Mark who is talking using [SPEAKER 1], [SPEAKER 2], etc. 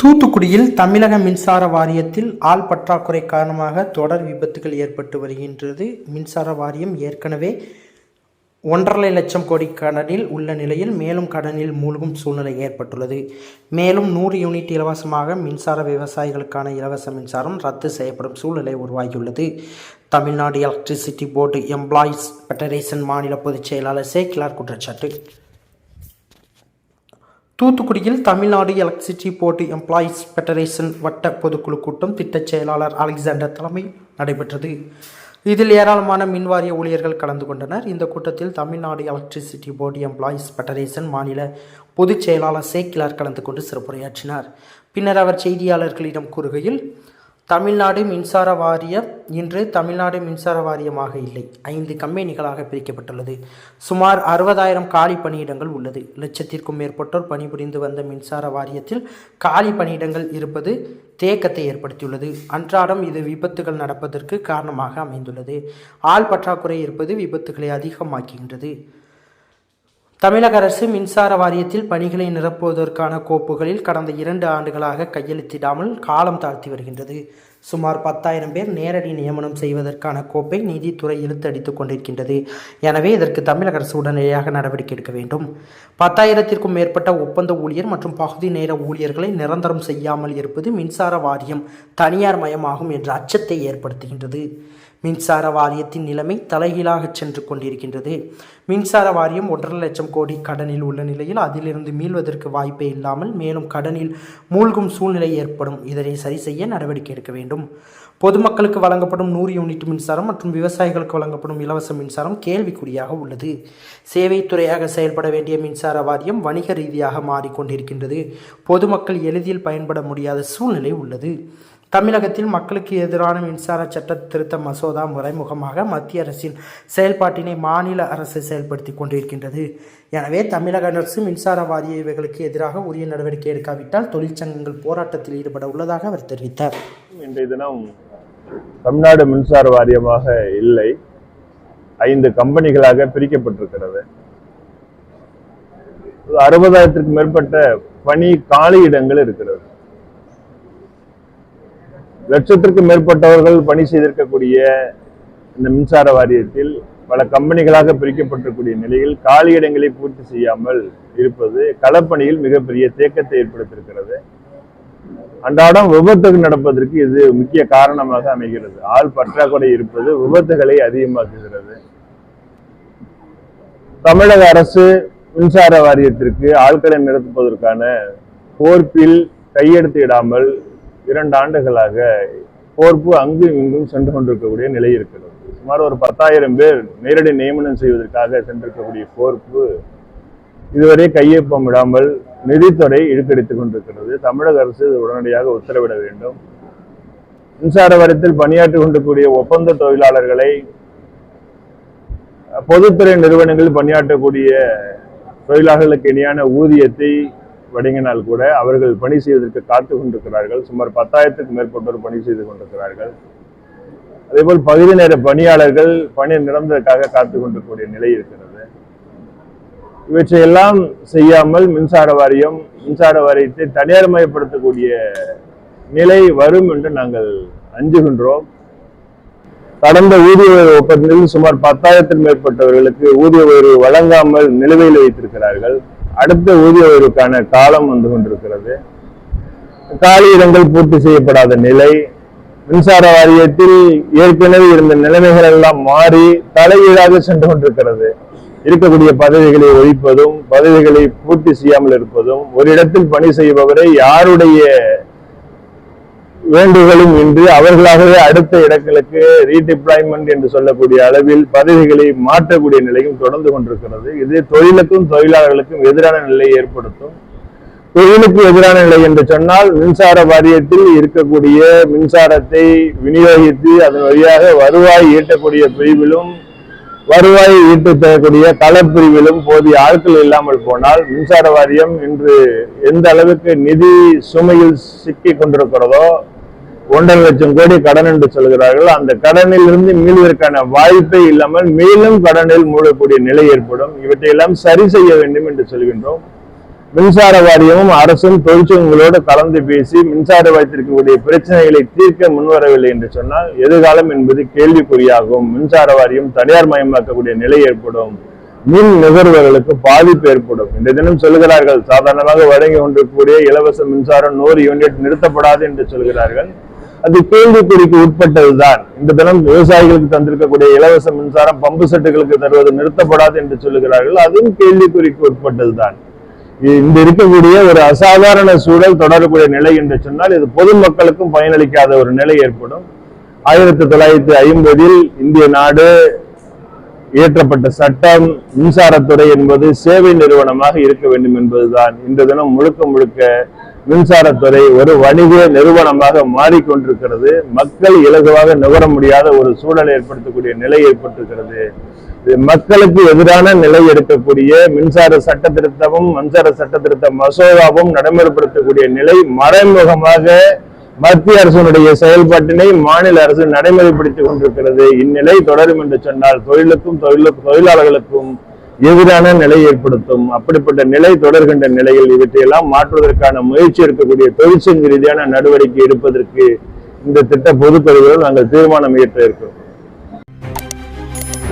[SPEAKER 1] தூத்துக்குடியில் தமிழக மின்சார வாரியத்தில் ஆள் பற்றாக்குறை காரணமாக தொடர் விபத்துகள் ஏற்பட்டு வருகின்றது. மின்சார வாரியம் ஏற்கனவே ஒன்றரை லட்சம் கோடி கடனில் உள்ள நிலையில் மேலும் கடனில் மூழ்கும் சூழ்நிலை ஏற்பட்டுள்ளது. மேலும் நூறு யூனிட் இலவசமாக மின்சார விவசாயிகளுக்கான இலவச மின்சாரம் ரத்து செய்யப்படும் சூழ்நிலை உருவாகியுள்ளது. Tamil Nadu electricity board employees federation மாநில பொதுச் செயலாளர் சேக்கிலார் குற்றச்சாட்டு. தூத்துக்குடியில் Tamil Nadu electricity board employees federation வட்ட பொதுக்குழு கூட்டம் திட்டச் செயலாளர் அலெக்சாண்டர் தலைமை நடைபெற்றது. இதில் ஏராளமான மின்வாரிய ஊழியர்கள் கலந்து கொண்டனர். இந்த கூட்டத்தில் Tamil Nadu electricity board employees federation மாநில பொதுச் செயலாளர் சேக்கிலார் கலந்து கொண்டு சிறப்புரையாற்றினார். பின்னர் அவர் செய்தியாளர்களிடம் கூறுகையில் தமிழ்நாடு மின்சார வாரியம் இன்று தமிழ்நாடு மின்சார வாரியமாக இல்லை. ஐந்து கம்பெனிகளாக பிரிக்கப்பட்டுள்ளது. சுமார் அறுபதாயிரம் காலி பணியிடங்கள் உள்ளது. லட்சத்திற்கும் மேற்பட்டோர் பணிபுரிந்து வந்த மின்சார வாரியத்தில் காலி பணியிடங்கள் இருப்பது தேக்கத்தை ஏற்படுத்தியுள்ளது. அன்றாடம் இது விபத்துகள் நடப்பதற்கு காரணமாக அமைந்துள்ளது. ஆள் பற்றாக்குறை இருப்பது விபத்துகளை அதிகமாக்குகின்றது. தமிழக அரசு மின்சார வாரியத்தில் பணிகளை நிரப்புவதற்கான கோப்புகளில் கடந்த இரண்டு ஆண்டுகளாக கையெழுத்திடாமல் காலம் தாழ்த்தி வருகின்றது. சுமார் பத்தாயிரம் பேர் நேரடி நியமனம் செய்வதற்கான கோப்பை நீதித்துறை இழுத்தடித்துக் கொண்டிருக்கின்றது. எனவே இதற்கு தமிழக அரசு உடனடியாக நடவடிக்கை எடுக்க வேண்டும். பத்தாயிரத்திற்கும் மேற்பட்ட ஒப்பந்த ஊழியர் மற்றும் பகுதி நேர ஊழியர்களை நிரந்தரம் செய்யாமல் இருப்பது மின்சார வாரியம் தனியார் மயமாகும் என்ற அச்சத்தை ஏற்படுத்துகின்றது. மின்சார வாரியத்தின் நிலைமை தலைகீழாக சென்று கொண்டிருக்கின்றது. மின்சார வாரியம் ஒன்றரை லட்சம் கோடி கடனில் உள்ள நிலையில் அதிலிருந்து மீள்வதற்கு வாய்ப்பே இல்லாமல் மேலும் கடனில் மூழ்கும் சூழ்நிலை ஏற்படும். இதனை சரி செய்ய நடவடிக்கை எடுக்க வேண்டும். பொதுமக்களுக்கு வழங்கப்படும் நூறு யூனிட் மின்சாரம் மற்றும் விவசாயிகளுக்கு வழங்கப்படும் இலவச மின்சாரம் கேள்விக்குறியாக உள்ளது. சேவைத்துறையாக செயல்பட வேண்டிய மின்சார வாரியம் வணிக ரீதியாக மாறிக்கொண்டிருக்கின்றது. பொதுமக்கள் எளிதில் பயன்பட முடியாத சூழ்நிலை உள்ளது. தமிழகத்தில் மக்களுக்கு எதிரான மின்சார சட்ட திருத்த மசோதா மறைமுகமாக மத்திய அரசின் செயல்பாட்டினை மாநில அரசு செயல்படுத்தி கொண்டிருக்கின்றது. எனவே தமிழக அரசு மின்சார வாரிய இவைகளுக்கு எதிராக உரிய நடவடிக்கை எடுக்காவிட்டால் தொழிற்சங்கங்கள் போராட்டத்தில் ஈடுபட உள்ளதாக அவர் தெரிவித்தார்.
[SPEAKER 2] இன்றைய தினம் தமிழ்நாடு மின்சார வாரியமாக இல்லை. ஐந்து கம்பெனிகளாக பிரிக்கப்பட்டிருக்கிறது. அறுபதாயிரத்திற்கு மேற்பட்ட பணி காலி இடங்கள் இருக்கிறது. லட்சத்திற்கும் மேற்பட்டவர்கள் பணி செய்திருக்கக்கூடிய இந்த மின்சார வாரியத்தில் பல கம்பெனிகளாக பிரிக்கப்பட்டிருக்கூடிய நிலையில் காலி இடங்களை பூர்த்தி செய்யாமல் இருப்பது களப்பணியில் மிகப்பெரிய தேக்கத்தை ஏற்படுத்தியிருக்கிறது. அன்றாடம் விபத்துகள் நடப்பதற்கு இது முக்கிய காரணமாக அமைகிறது. ஆள் பற்றாக்குறை இருப்பது விபத்துகளை அதிகமாக்குகிறது. தமிழக அரசு மின்சார வாரியத்திற்கு ஆட்களை நிறுத்துவதற்கான போர்ப்பில் கையெழுத்து இடாமல் இரண்டு ஆண்டுகளாக போர்ப்பு அங்கும் இங்கும் சென்று கொண்டிருக்கக்கூடிய நிலை இருக்கிறது. சுமார் ஒரு பத்தாயிரம் பேர் நேரடி நியமனம் செய்வதற்காக சென்றிருக்கக்கூடிய போர்ப்பு இதுவரை கையொப்பம் விடாமல் நிதித்துறை இழுக்கடித்துக் கொண்டிருக்கிறது. தமிழக அரசு இது உடனடியாக உத்தரவிட வேண்டும். மின்சார வாரியத்தில் பணியாற்றி கொண்டக்கூடிய ஒப்பந்த தொழிலாளர்களை பொதுத்துறை நிறுவனங்களில் பணியாற்றக்கூடிய தொழிலாளர்களுக்கு இணையான ஊதியத்தை வழங்கினால் கூட அவர்கள் பணி செய்வதற்கு காத்து கொண்டிருக்கிறார்கள். சுமார் பத்தாயிரத்துக்கு மேற்பட்டோர் பணி செய்து கொண்டிருக்கிறார்கள். அதேபோல் பகுதி நேர பணியாளர்கள் பணி நிரந்தரக்காக காத்து கொண்டிருக்கக்கூடிய நிலை இருக்கிறது. இவற்றையெல்லாம் செய்யாமல் மின்சார வாரியம் மின்சார வாரியத்தை தனியார் மயப்படுத்தக்கூடிய நிலை வரும் என்று நாங்கள் அஞ்சுகின்றோம். கடந்த ஊதிய உயர்வு ஒப்பந்தத்தில் சுமார் பத்தாயிரத்திற்கும் மேற்பட்டவர்களுக்கு ஊதிய உயர்வு வழங்காமல் நிலுவையில் வைத்திருக்கிறார்கள். அடுத்த ஊதிய உயர்வுக்கான காலம் வந்து கொண்டிருக்கிறது. காலி இடங்கள் பூர்த்தி செய்யப்படாத நிலை மின்சார வாரியத்தில் ஏற்கனவே இருந்த நிலைமைகள் எல்லாம் மாறி தலையீடாக சென்று கொண்டிருக்கிறது. இருக்கக்கூடிய பதவிகளை ஒழிப்பதும் பதவிகளை பூர்த்தி செய்யாமல் இருப்பதும் ஒரு இடத்தில் பணி செய்பவரை யாருடைய வேண்டுகளும் இன்றி அவர்களாகவே அடுத்த இடங்களுக்கு ரீடிப்ளாய்மெண்ட் என்று சொல்லக்கூடிய அளவில் பதவிகளை மாற்றக்கூடிய நிலையும் தொடர்ந்து கொண்டிருக்கிறது. இது தொழிலுக்கும் தொழிலாளர்களுக்கும் எதிரான நிலையை ஏற்படுத்தும். தொழிலுக்கு எதிரான நிலை என்று சொன்னால் மின்சார வாரியத்தில் இருக்கக்கூடிய மின்சாரத்தை விநியோகித்து அதன் வழியாக வருவாய் ஈட்டக்கூடிய பிரிவிலும் வருவாய் ஈட்டு தரக்கூடிய களப்பிரிவிலும் போதிய ஆட்கள் இல்லாமல் போனால் மின்சார வாரியம் இன்று எந்த அளவுக்கு நிதி சுமையில் சிக்கி கொண்டிருக்கிறதோ ஒன்றரை லட்சம் கோடி கடன் என்று சொல்கிறார்கள். அந்த கடனில் இருந்து மீள்வதற்கான வாய்ப்பே இல்லாமல் மேலும் கடனில் மூடக்கூடிய நிலை ஏற்படும். இவற்றையெல்லாம் சரி செய்ய வேண்டும் என்று சொல்கின்றோம். மின்சார வாரியமும் அரசும் தொழிற்சங்கங்களோடு கலந்து பேசி மின்சார வாரியத்திற்குரிய பிரச்சனைகளை தீர்க்க முன்வரவில்லை என்று சொன்னால் எதிர்காலம் என்பது கேள்விக்குறியாகும். மின்சார வாரியம் தனியார் மயமாக்கக்கூடிய நிலை ஏற்படும். மின் நுகர்வர்களுக்கு பாதிப்பு ஏற்படும். இந்த தினம் சொல்கிறார்கள் சாதாரணமாக வழங்கி கொண்டிருக்கக்கூடிய இலவச மின்சாரம் நூறு யூனிட் நிறுத்தப்படாது என்று சொல்கிறார்கள் அது கேள்விக்குறிக்கு உட்பட்டதுதான். இந்த தினம் விவசாயிகளுக்கு தந்திருக்கக்கூடிய இலவச மின்சாரம் பம்பு செட்டுகளுக்கு தருவது நிறுத்தப்படாது என்று சொல்லுகிறார்கள். அதுவும் கேள்விக்குறிக்கு உட்பட்டதுதான். இந்த இருக்கக்கூடிய ஒரு அசாதாரண சூழல் தொடரக்கூடிய நிலை என்று சொன்னால் இது பொதுமக்களுக்கும் பயனளிக்காத ஒரு நிலை ஏற்படும். ஆயிரத்தி தொள்ளாயிரத்தி ஐம்பதில் இந்திய நாடு இயற்றப்பட்ட சட்டம் மின்சாரத்துறை என்பது சேவை நிறுவனமாக இருக்க வேண்டும் என்பதுதான். இந்த தினம் முழுக்க முழுக்க மின்சாரத்துறை ஒரு வணிக நிறுவனமாக மாறிக்கொண்டிருக்கிறது. மக்கள் இலகுவாக நுகர முடியாத ஒரு சூழலை ஏற்படுத்தக்கூடிய நிலை ஏற்பட்டிருக்கிறது. மக்களுக்கு எதிரான நிலை எடுக்கக்கூடிய மின்சார சட்ட திருத்தமும் மின்சார சட்ட திருத்த மசோதாவும் நடைமுறைப்படுத்தக்கூடிய நிலை மறைமுகமாக மத்திய அரசினுடைய செயல்பாட்டினை மாநில அரசு நடைமுறைப்படுத்திக் கொண்டிருக்கிறது. இந்நிலை தொடரும் என்று சொன்னால் தொழிலுக்கும் தொழிலுக்கு தொழிலாளர்களுக்கும் எதிரான நிலை ஏற்படுத்தும். அப்படிப்பட்ட நிலை தொடர்கின்ற நிலையில் இவற்றையெல்லாம் மாற்றுவதற்கான முயற்சி இருக்கக்கூடிய தொழிற்சங்க ரீதியான நடவடிக்கை எடுப்பதற்கு இந்த திட்ட பொதுப்பதிவுகள் நாங்கள் தீர்மானம் இயற்ற இருக்கிறோம்.